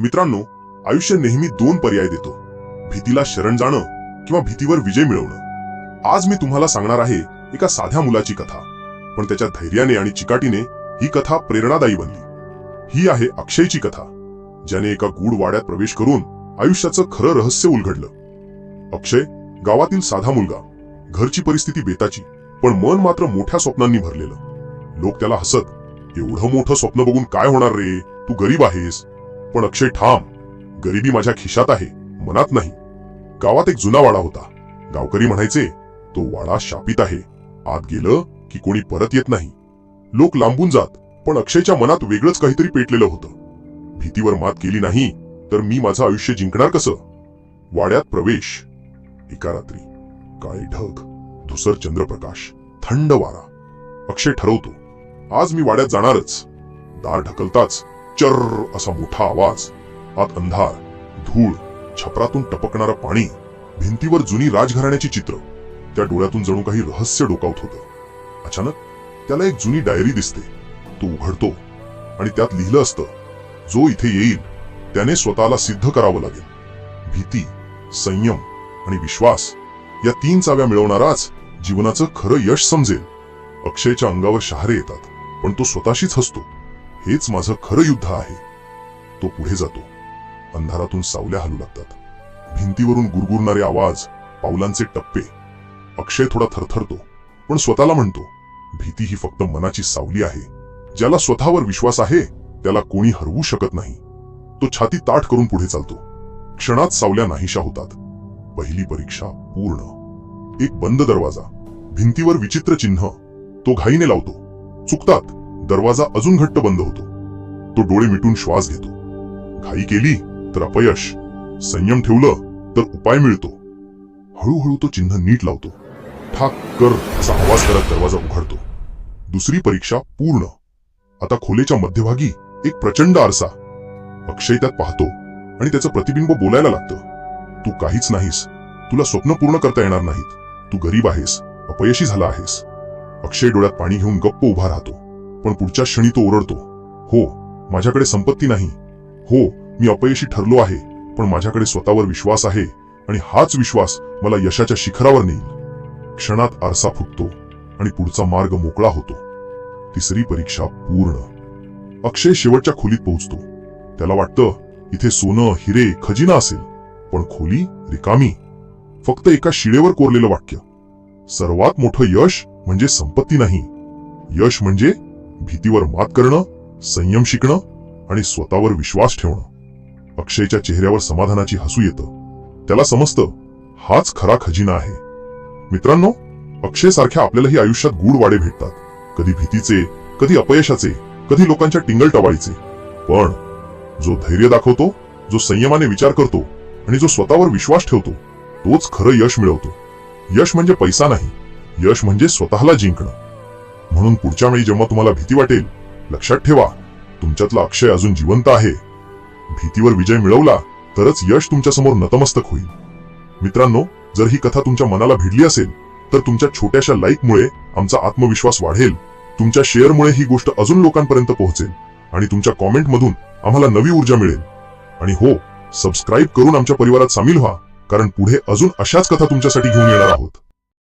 मित्रांनो आयुष्य नेहमी दोन पर्याय देतो. भीतीला शरण जाणं किंवा भीतीवर विजय मिळवणं. आज मी तुम्हाला सांगणार आहे एका साध्या मुलाची कथा. पण त्याच्या धैर्याने आणि चिकाटीने ही कथा प्रेरणादायी बनली. ही आहे अक्षयची कथा ज्याने एका गूढ वाड्यात प्रवेश करून आयुष्याचं खरं रहस्य उलगडलं. अक्षय गावातील साधा मुलगा घरची परिस्थिती बेताची पण मन मात्र मोठ्या स्वप्नांनी भरलेलं. लोक त्याला हसत एवढं मोठं स्वप्न बघून काय होणार रे? तू गरीब आहेस. पण अक्षय ठाम गरिबी माझ्या खिशात आहे मनात नाही. गावात एक जुना वाडा होता. गावकरी म्हणायचे तो वाडा शापित आहे. आत गेलं की कोणी परत येत नाही. लोक लांबून जात पण अक्षयच्या मनात वेगळंच काहीतरी पेटलेलं होतं. भीतीवर मात केली नाही तर मी माझं आयुष्य जिंकणार कसं? वाड्यात प्रवेश. एका रात्री काळे ढग धुसर चंद्रप्रकाश थंड वारा. अक्षय ठरवतो आज मी वाड्यात जाणारच. दार ढकलताच चर्र असा मोठा आवाज. आत अंधार धूळ छपरातून टपकणारं पाणी भिंतीवर जुनी राजघराण्याची चित्र. त्या डोळ्यातून जणू काही रहस्य डोकावत होतं. अचानक त्याला एक जुनी डायरी दिसते. तो उघडतो आणि त्यात लिहिलं असतं जो इथे येईल त्याने स्वतःला सिद्ध करावं लागेल. भीती संयम आणि विश्वास या तीन चाव्या मिळवणाराच जीवनाचं खरं यश समजेल. अक्षयच्या अंगावर शहारे येतात पण तो स्वतःशीच हसतो. हेच माझं खरं युद्ध आहे. तो पुढे जातो. अंधारातून सावल्या हलू लागतात. भिंतीवरून गुरगुरणारे आवाज पावलांचे टप्पे. अक्षय थोडा थरथरतो पण स्वतःला म्हणतो भीती ही फक्त मनाची सावली आहे. ज्याला स्वतःवर विश्वास आहे त्याला कोणी हरवू शकत नाही. तो छाती ताठ करून पुढे चालतो. क्षणात सावल्या नाहीशा होतात. पहिली परीक्षा पूर्ण. एक बंद दरवाजा. भिंतीवर विचित्र चिन्ह. तो घाईने लावतो. चुकतात. दरवाजा अजून घट्ट बंद होतो. तो डोळे मिटून श्वास घेतो. घाई केली तर अपयश. संयम ठेवलं तर उपाय मिळतो. हळूहळू तो चिन्ह नीट लावतो. ठाक कर असा आवाज करत दरवाजा उघडतो. दुसरी परीक्षा पूर्ण. आता खोलेच्या मध्यभागी एक प्रचंड आरसा. अक्षय त्यात पाहतो आणि त्याचं प्रतिबिंब बोलायला लागतं. तू काहीच नाहीस. तुला स्वप्न पूर्ण करता येणार नाहीत. तू गरीब आहेस. अपयशी झाला आहेस. अक्षय डोळ्यात पाणी घेऊन गप्प उभा राहतो. पण पुढच्या क्षणी तो ओरडतो हो माझ्याकडे संपत्ती नाही. हो मी अपयशी ठरलो आहे पण माझ्याकडे स्वतःवर विश्वास आहे आणि हाच विश्वास मला यशाच्या शिखरावर नेईल. क्षणात आरसा फुटतो आणि पुढचा मार्ग मोकळा होतो. तिसरी परीक्षा पूर्ण. अक्षय शेवटच्या खोलीत पोहोचतो. त्याला वाटतं इथे सोनं हिरे खजिना असेल पण खोली रिकामी. फक्त एका शिळेवर कोरलेलं वाक्य. सर्वात मोठं यश म्हणजे संपत्ती नाही. यश म्हणजे भीतीवर मात करणं संयम शिकणं आणि स्वतःवर विश्वास ठेवणं. अक्षयच्या चेहऱ्यावर समाधानाची हसू येतं. त्याला समजतं हाच खरा खजिना आहे. मित्रांनो अक्षय सारख्या आपल्यालाही आयुष्यात गूढ वाडे भेटतात. कधी भीतीचे कधी अपयशाचे कधी लोकांच्या टिंगल टवाळीचे. पण जो धैर्य दाखवतो जो संयमाने विचार करतो आणि जो स्वतःवर विश्वास ठेवतो तोच खरं यश मिळवतो. यश म्हणजे पैसा नाही यश म्हणजे स्वतःला जिंकणं. म्हणून पुढच्या वेळी जेव्हा तुम्हाला भीती वाटेल लक्षात ठेवा तुमच्यातला अक्षय अजून जिवंत आहे. भीतीवर विजय मिळवला तरच यश तुमच्यासमोर नतमस्तक होईल. मित्रांनो जर ही कथा तुमच्या मनाला भिडली असेल तर तुमच्या छोट्याशा लाईकमुळे आमचा आत्मविश्वास वाढेल. तुमच्या शेअरमुळे ही गोष्ट अजून लोकांपर्यंत पोहोचेल आणि तुमच्या कॉमेंटमधून आम्हाला नवी ऊर्जा मिळेल. आणि हो सबस्क्राईब करून आमच्या परिवारात सामील व्हा कारण पुढे अजून अशाच कथा तुमच्यासाठी घेऊन येणार आहोत.